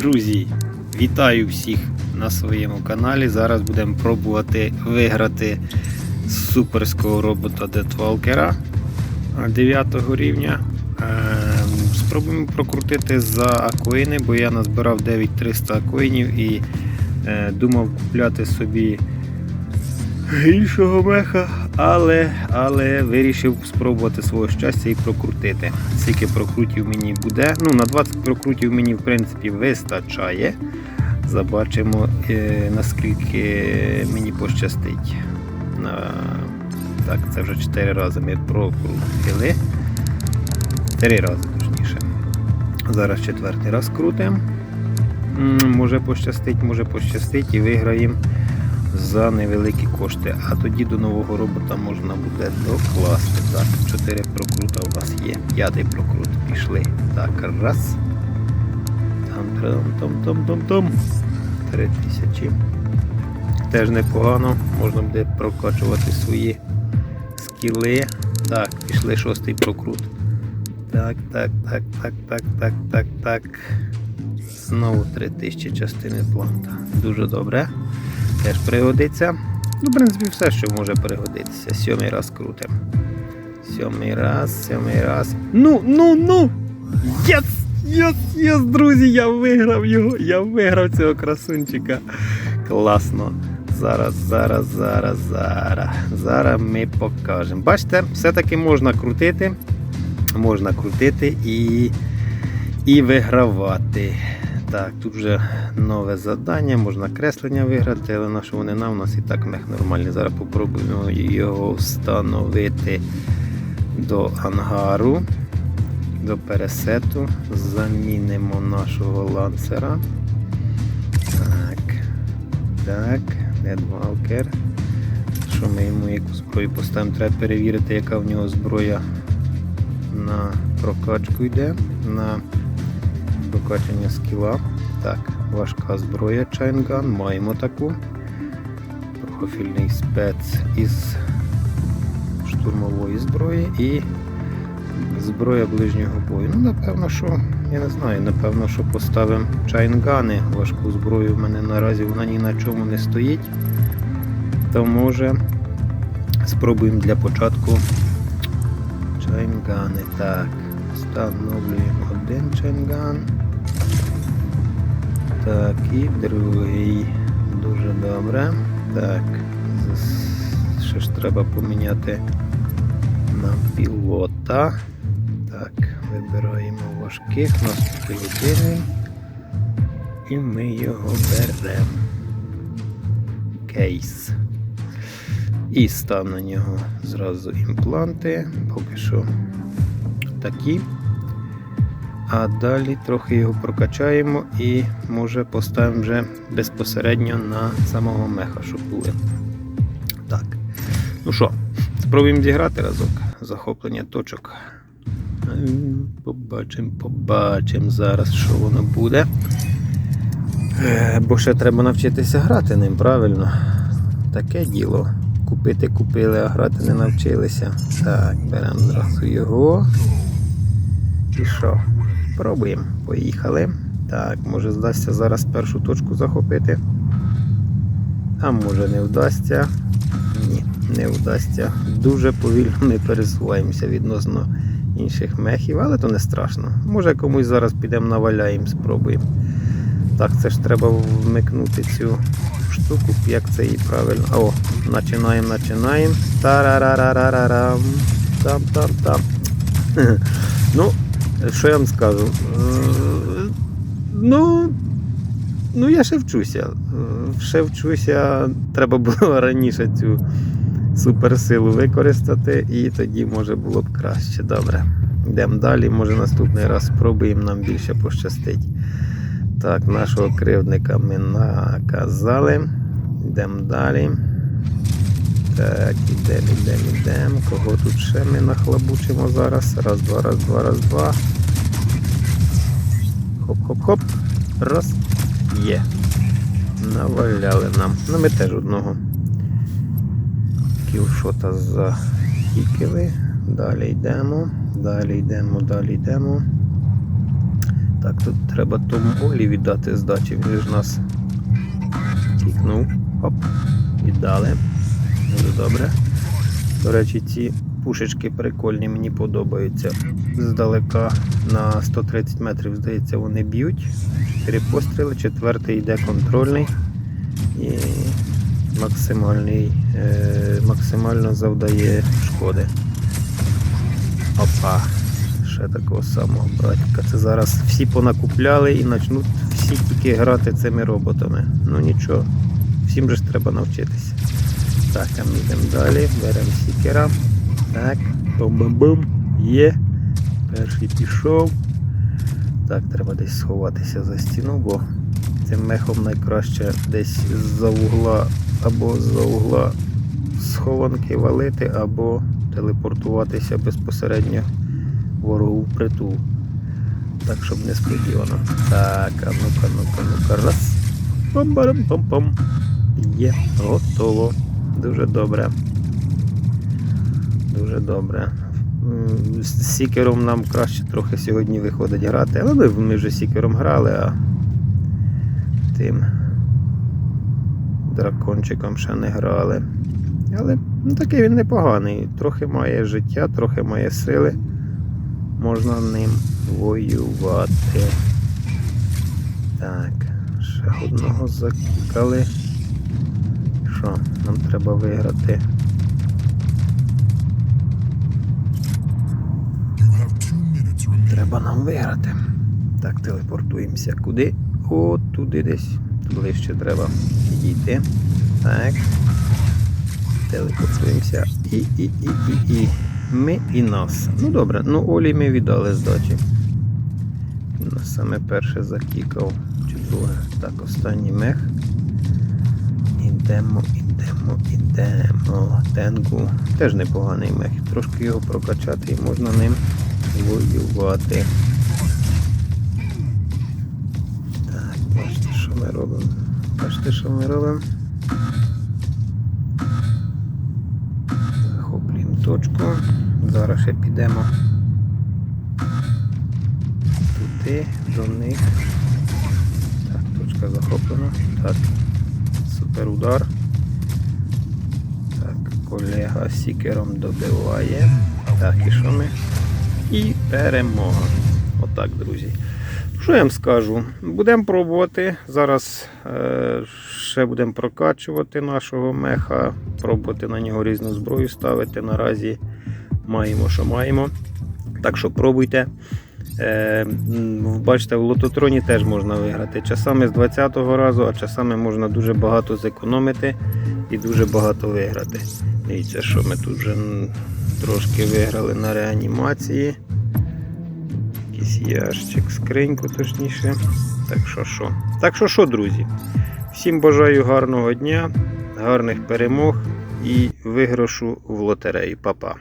Друзі, вітаю всіх на своєму каналі. Зараз будемо пробувати виграти з суперського робота Детвалкера 9 рівня. Ем, Спробуємо прокрутити за акоїни, бо я назбирав 9300 акоїнів і е, думав купляти собі іншого меха, але, але вирішив спробувати свого щастя і прокрутити. Скільки прокрутів мені буде. Ну, на 20 прокрутів мені, в принципі, вистачає. Забачимо, е, наскільки мені пощастить. Так, це вже 4 рази ми прокрутили. 4 рази точніше. Зараз четвертий раз крутимо. Може пощастить, може пощастить і виграємо за невеликі кошти. А тоді до нового робота можна буде докласти. Так, 4 прокрута у нас є. П'ятий прокрут пішли. Так, раз. Там, там, там, там, там, там. Три тисячі. Теж непогано. Можна буде прокачувати свої скіли. Так, пішли шостий прокрут. Так, так, так, так, так, так, так, так. Знову 3000 частини планта. Дуже добре. Теж пригодиться. Ну, в принципі, все, що може пригодитися. Сьомий раз крутим. Сьомий раз, сьомий раз. Ну, ну, ну! Єс! Єс, єс, друзі! Я виграв його! Я виграв цього красунчика. Класно. Зараз, зараз, зараз, зараз. Зараз ми покажемо. Бачите, все-таки можна крутити. Можна крутити і, і вигравати. Так, тут вже нове завдання, можна креслення виграти, але на що вони нам, у нас і так мех нормальний. Зараз попробуємо його встановити до ангару, до пересету. Замінимо нашого ланцера. Так. Так, Недвалкер. Що ми йому яку зброю поставимо? Треба перевірити, яка в нього зброя на прокачку йде. На прокачання скіла. Так, важка зброя Чайнган, маємо таку. Профільний спец із штурмової зброї і зброя ближнього бою. Ну, напевно, що, я не знаю, напевно, що поставимо чайнгани. Важку зброю в мене наразі вона ні на чому не стоїть. То може спробуємо для початку чайнгани. Так, встановлюємо один чайнган. Так, і другий. Дуже добре. Так. Що ж треба поміняти на пілота. Так, вибираємо важких, у нас пілотини. І ми його беремо. Кейс. І став на нього зразу імпланти. Поки що такі. А далі трохи його прокачаємо і може поставимо вже безпосередньо на самого меха, щоб були. Так. Ну що, спробуємо зіграти разок. Захоплення точок. Побачимо, побачимо зараз, що воно буде. Е, Бо ще треба навчитися грати ним, правильно? Таке діло. Купити купили, а грати не навчилися. Так, беремо зразу його. І що? Пробуємо. Поїхали. Так, може здасться зараз першу точку захопити. А може не вдасться. Ні, не вдасться. Дуже повільно ми пересуваємося відносно інших мехів, але то не страшно. Може комусь зараз підемо наваляємо, спробуємо. Так, це ж треба вмикнути цю штуку, як це її правильно. О, починаємо, починаємо. Тарарарарарам. Там-там-там. Ну, що я вам скажу? Е, Ну, ну я ще вчуся. Е, Ще вчуся, треба було раніше цю суперсилу використати, і тоді може було б краще. Добре. Йдемо далі, може наступний раз спробуємо, нам більше пощастить. Так, нашого кривдника ми наказали. Йдемо далі. Так, ідемо, ідемо, ідемо. Кого тут ще ми нахлобучимо зараз? Раз, два, раз, два, раз, два. Хоп-хоп-хоп. Раз. Є. Наваляли нам. Ну ми теж одного кілшота захікили. Далі йдемо. Далі йдемо, далі йдемо. Так, тут треба тому Олі віддати здачі, він ж нас кікнув. Оп, віддали. Дуже добре. До речі, ці пушечки прикольні, мені подобаються. Здалека на 130 метрів, здається, вони б'ють. Чотири постріли, четвертий йде контрольний і максимальний, е, максимально завдає шкоди. Опа. Ще такого самого братика. Це зараз всі понакупляли і почнуть всі тільки грати цими роботами. Ну нічого, всім же ж треба навчитися. Так, ми йдемо далі, беремо сікера. Так, бум-бум-бум. Є. Перший пішов. Так, треба десь сховатися за стіну, бо цим мехом найкраще десь з-за угла або з-за угла схованки валити, або телепортуватися безпосередньо ворогу в притул. Так, щоб несподівано. Так, а ну-ка, ну-ка, ну-ка, раз. Пам-барам-пам-пам. Є, готово. Дуже добре. Дуже добре. З сікером нам краще трохи сьогодні виходить грати, але ми, ми вже сікером грали, а тим дракончиком ще не грали. Але ну, такий він непоганий. Трохи має життя, трохи має сили. Можна ним воювати. Так, ще одного закікали. Що, нам треба виграти. Треба нам виграти. Так, телепортуємося. Куди? О, туди десь. Ближче треба підійти. Так. Телепортуємося. І, і, і, і, і. Ми і нас. Ну добре, ну Олі ми віддали здачі. Саме перше закікав. Чи друге. Так, останній мех. Ідемо, ідемо, ідемо. Тенгу. Теж непоганий мех. Трошки його прокачати і можна ним воювати. Так, бачите, що ми робимо. Бачите, що ми робимо. Захоплюємо точку. Зараз ще підемо туди, до них. Так, точка захоплена. Так, супер удар. Так, колега сікером добиває. Так, і що ми? І перемога. Отак, друзі. Що я вам скажу? Будемо пробувати. Зараз е, ще будемо прокачувати нашого меха, пробувати на нього різну зброю ставити. Наразі маємо, що маємо. Так що пробуйте. Е, бачите, в лототроні теж можна виграти. Часами з 20-го разу, а часами можна дуже багато зекономити і дуже багато виграти. Дивіться, що ми тут вже трошки виграли на реанімації. Якийсь ящик, скриньку точніше. Так що що? Так що що, друзі? Всім бажаю гарного дня, гарних перемог і виграшу в лотерею. Па-па.